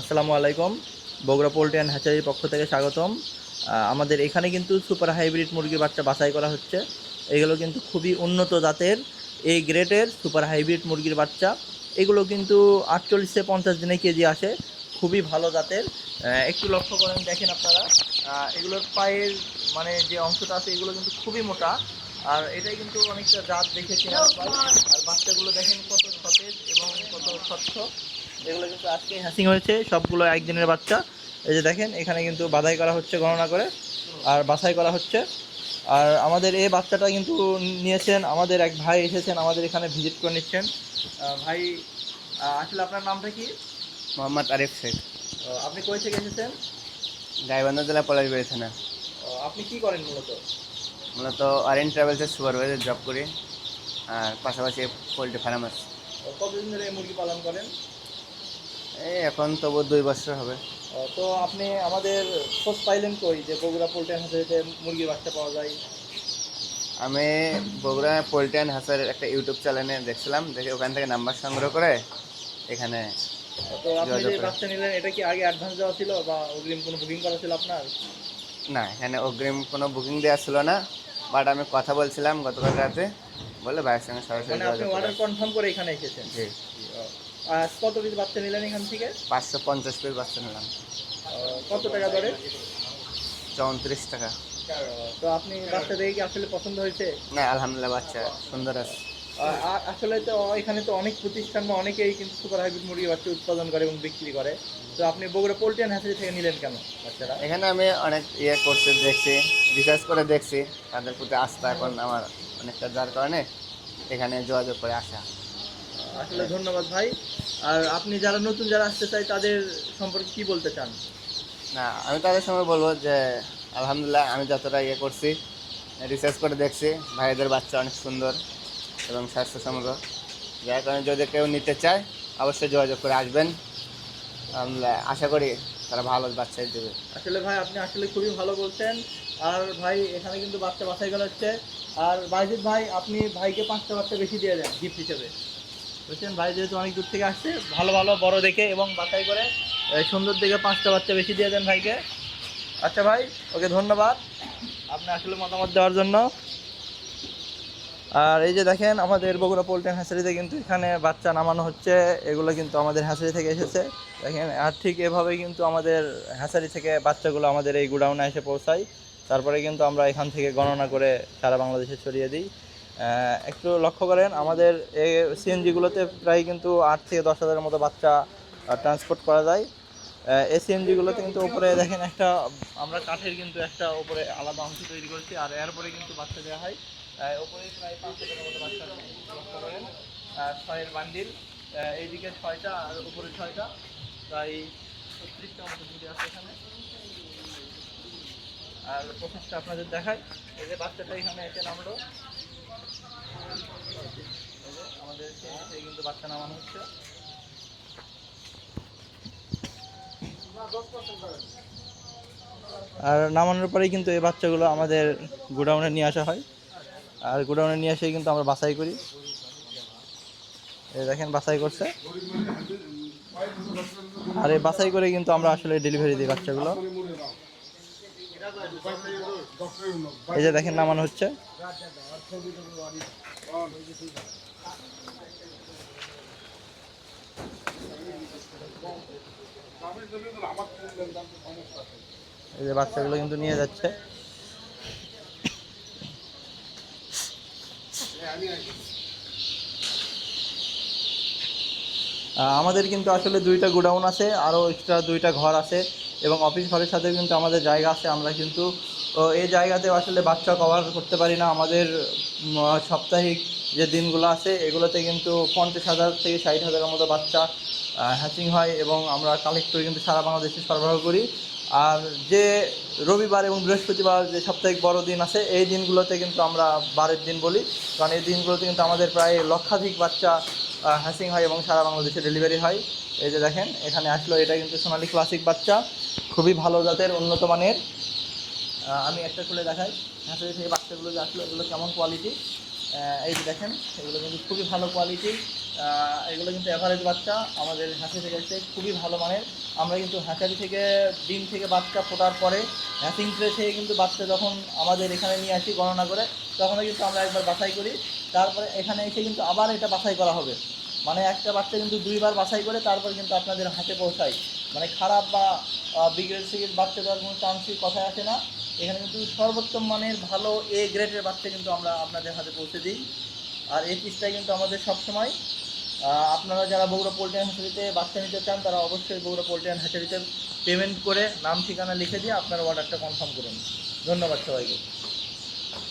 আসসালামু আলাইকুম। Bogura poultry and হ্যাচারির পক্ষ থেকে স্বাগতম। আমাদের এখানে কিন্তু সুপার হাইব্রিড মুরগির বাচ্চা বাছাই করা হচ্ছে। এগুলো কিন্তু খুবই উন্নত জাতের এই গ্রেটের সুপার হাইব্রিড মুরগির বাচ্চা। এগুলো কিন্তু আটচল্লিশ পঞ্চাশ দিনে কেজি আসে, খুবই ভালো জাতের। একটু লক্ষ্য করেন, দেখেন আপনারা। এগুলোর পায়ের মানে যে অংশটা আছে, এগুলো কিন্তু খুবই মোটা। আর এটাই কিন্তু অনেকটা জাত দেখে চেনা যায়। আর বাচ্চাগুলো দেখেন কত সতেজ এবং কত স্বচ্ছ। এগুলো কিন্তু আজকে হ্যাসিং হয়েছে সবগুলো একদিনের বাচ্চা। এই যে দেখেন এখানে কিন্তু বাধাই করা হচ্ছে গণনা করে। আর বাছাই করা হচ্ছে। আর আমাদের এই বাচ্চাটা কিন্তু নিয়েছেন আমাদের এক ভাই এসেছেন আমাদের এখানে ভিজিট করে নিচ্ছেন। ভাই আসলে আপনার নামটা কি? মোহাম্মদ আরিফ শেখ। আপনি কই থেকে এসেছেন? গাইবান্ধা জেলা পলাশবাড়ি থানা। আপনি কি করেন মূলত? মূলত আরেন ট্রাভেলসের সুপারভাইজার জব করি। আর পাশাপাশি পোলট্রি ফার্ম আছে কতদিন ধরে মুরগি পালন করেন? এই এখন তবু দুই বছর হবে। তো আপনি আমাদের খোঁজ পাইলেন কই যে বগুড়া পোল্ট্রি হাতে মুরগির বাচ্চা পাওয়া যায়? আমি বগুড়া পোলট্রি অ্যান্ড হাসার একটা ইউটিউব চ্যানেলে দেখছিলাম দেখে ওখান থেকে নাম্বার সংগ্রহ করে এখানে তো আপনি যে বাচ্চা নিলেন এটা কি আগে অ্যাডভান্স দেওয়া ছিল বা অগ্রিম কোনো বুকিং করা ছিল আপনার? না এখানে অগ্রিম কোনো বুকিং দেওয়া ছিল না বাট আমি কথা বলছিলাম গতকাল রাতে বলে ভাইয়ের সঙ্গে সরাসরি মানে আপনি অর্ডার কনফার্ম করে এখানে এসেছেন? জি। কত পিস বাচ্চা নিলেন এখান থেকে? পাঁচশো পঞ্চাশ পিস বাচ্চা নিলাম। কত টাকা ধরে চৌত্রিশ টাকা। তো আপনি বাচ্চা দেখে কি আসলে পছন্দ হয়েছে? না আলহামদুলিল্লাহ বাচ্চা সুন্দর আছে। আসলে তো এখানে তো অনেক প্রতিষ্ঠান বা অনেকেই কিন্তু সুপার হাইব্রিড মুরগি বাচ্চা উৎপাদন করে এবং বিক্রি করে। তো আপনি বগুড়া পোল্ট্রি অ্যান্ড হ্যাচারি থেকে নিলেন কেন বাচ্চারা? এখানে আমি অনেক ইয়ে করতে দেখছি রিসার্চ করে দেখছি। তাদের প্রতি আস্থা এখন আমার অনেকটা যার কারণে এখানে যোগাযোগ করে আসা। আসলে ধন্যবাদ ভাই। আর আপনি যারা নতুন যারা আসতে চাই তাদের সম্পর্কে কি বলতে চান? না আমি তাদের সঙ্গে বলব যে আলহামদুলিল্লাহ আমি যতটা ইয়ে করছি রিসার্চ করে দেখছি ভাইদের বাচ্চা অনেক সুন্দর এবং স্বাস্থ্যসম্মত। যার কারণে যদি কেউ নিতে চায় অবশ্যই যোগাযোগ করে আসবেন। আলহামদুলিল্লাহ আশা করি তারা ভালো বাচ্চাই দেবে। আসলে ভাই আপনি আসলে খুবই ভালো বলছেন। আর ভাই এখানে কিন্তু বাচ্চা বাছাই করা হচ্ছে। আর বাইজিৎ ভাই আপনি ভাইকে পাঁচটা বাচ্চা বেশি দিয়ে দেন গিফট হিসেবে। বুঝছেন? ভাই যেহেতু অনেক দূর থেকে আসছে, ভালো ভালো, বড় দেখে এবং বাছাই করে সুন্দর দেখে পাঁচটা বাচ্চা বেশি দিয়ে দেন ভাইকে। আচ্ছা ভাই, ওকে ধন্যবাদ। আপনি আসলে মতামত দেওয়ার জন্য। আর এই যে দেখেন, আমাদের বগুড়া পোল্ট্রি হ্যাচারিতে কিন্তু এখানে বাচ্চা নামানো হচ্ছে। এগুলো কিন্তু আমাদের হ্যাচারি থেকে এসেছে। দেখেন, আর ঠিক এভাবে কিন্তু আমাদের হ্যাচারি থেকে বাচ্চাগুলো আমাদের এই গুডাউনে এসে পৌঁছায়। তারপরে কিন্তু আমরা এখান থেকে গণনা করে সারা বাংলাদেশে ছড়িয়ে দিই। একটু লক্ষ্য করেন, আমাদের এই সিএনজিগুলোতে প্রায় কিন্তু আট থেকে দশ হাজারের মতো বাচ্চা ট্রান্সপোর্ট করা যায়। এই সিএনজিগুলোতে কিন্তু উপরে দেখেন একটা, আমরা কাঠের কিন্তু একটা উপরে আলাদা অংশ তৈরি করছি, আর এরপরে কিন্তু বাচ্চা দেওয়া হয়। উপরে প্রায় পাঁচ হাজারের মতো বাচ্চা লক্ষ্য করেন ছয়ের বান্ডিল এইদিকে ছয়টা আর উপরে ছয়টা। প্রায় ছত্রিশটা মতো ঝুড়ি আছে এখানে। আর প্রসেসটা আপনাদের দেখায় এই যে বাচ্চাটা এখানে এসে নামলো। আর নামানোর পরেই কিন্তু এই বাচ্চাগুলো আমাদের গোডাউনে নিয়ে আসা হয়। আর গোডাউনে নিয়ে এসে কিন্তু আমরা বাছাই করি। দেখেন, বাছাই করছে। আর এই বাছাই করে কিন্তু আমরা আসলে ডেলিভারি দিই বাচ্চাগুলো। এই যে দেখেন নামানো হচ্ছে। এই যে বাচ্চাগুলো কিন্তু নিয়ে যাচ্ছে। আমাদের কিন্তু আসলে দুইটা গোডাউন আছে, আরও এক্সট্রা দুইটা ঘর আছে এবং অফিস ঘরের সাথে কিন্তু আমাদের জায়গা আছে। আমরা কিন্তু এই জায়গাতে আসলে বাচ্চা কভার করতে পারি না। আমাদের সাপ্তাহিক যে দিনগুলো আছে, এগুলোতে কিন্তু পঞ্চাশ হাজার থেকে ষাট হাজারের মতো বাচ্চা হ্যাচিং হয় এবং আমরা কালেক্ট করে কিন্তু সারা বাংলাদেশে সরবরাহ করি। আর যে রবিবার এবং বৃহস্পতিবার যে সাপ্তাহিক বড় দিন আছে, এই দিনগুলোতে কিন্তু আমরা বারের দিন বলি। কারণ এই দিনগুলোতে কিন্তু আমাদের প্রায় লক্ষাধিক বাচ্চা হ্যাচিং হয় এবং সারা বাংলাদেশে ডেলিভারি হয়। এই যে দেখেন, এখানে আসলো, এটা কিন্তু সোনালি ক্লাসিক বাচ্চা। খুবই ভালো জাতের, উন্নত মানের। আমি একটা খুলে দেখাই। হাঁসের থেকে বাচ্চাগুলো যে আসলো, এগুলো কেমন কোয়ালিটি এই যে দেখেন, এগুলো কিন্তু খুবই ভালো কোয়ালিটি এগুলো কিন্তু অ্যাভারেজ বাচ্চা। আমাদের হ্যাঁচি থেকে এসে খুবই ভালো মানের। আমরা কিন্তু হ্যাঁচারি থেকে ডিম থেকে বাচ্চা ফোটার পরে হ্যাচিং ট্রে থেকে কিন্তু বাচ্চা যখন আমাদের এখানে নিয়ে আসি গণনা করে, তখনও কিন্তু আমরা একবার বাছাই করি। তারপরে এখানে এসে কিন্তু আবার এটা বাছাই করা হবে। মানে একটা বাচ্চা কিন্তু দুইবার বাছাই করে তারপর কিন্তু আপনাদের হাতে পৌঁছায়। মানে খারাপ বা বিগ্রেড সিগ্রেড বাচ্চা দেওয়ার কোনো চান্সই কথায় আসে না। এখানে কিন্তু সর্বোত্তম মানের ভালো এ গ্রেডের বাচ্চা কিন্তু আমরা আপনাদের হাতে পৌঁছে দিই। আর এই পিসটাই কিন্তু আমাদের সবসময়। আপনারা যারা বগুড়া পোল্ট্রিয়ান হ্যাচারিতে বাচ্চা নিতে চান, তারা অবশ্যই বগুড়া পোল্ট্রিয়ান হ্যাচারিতে পেমেন্ট করে নাম ঠিকানা লিখে দিয়ে আপনার অর্ডারটা কনফার্ম করুন। ধন্যবাদ সবাইকে।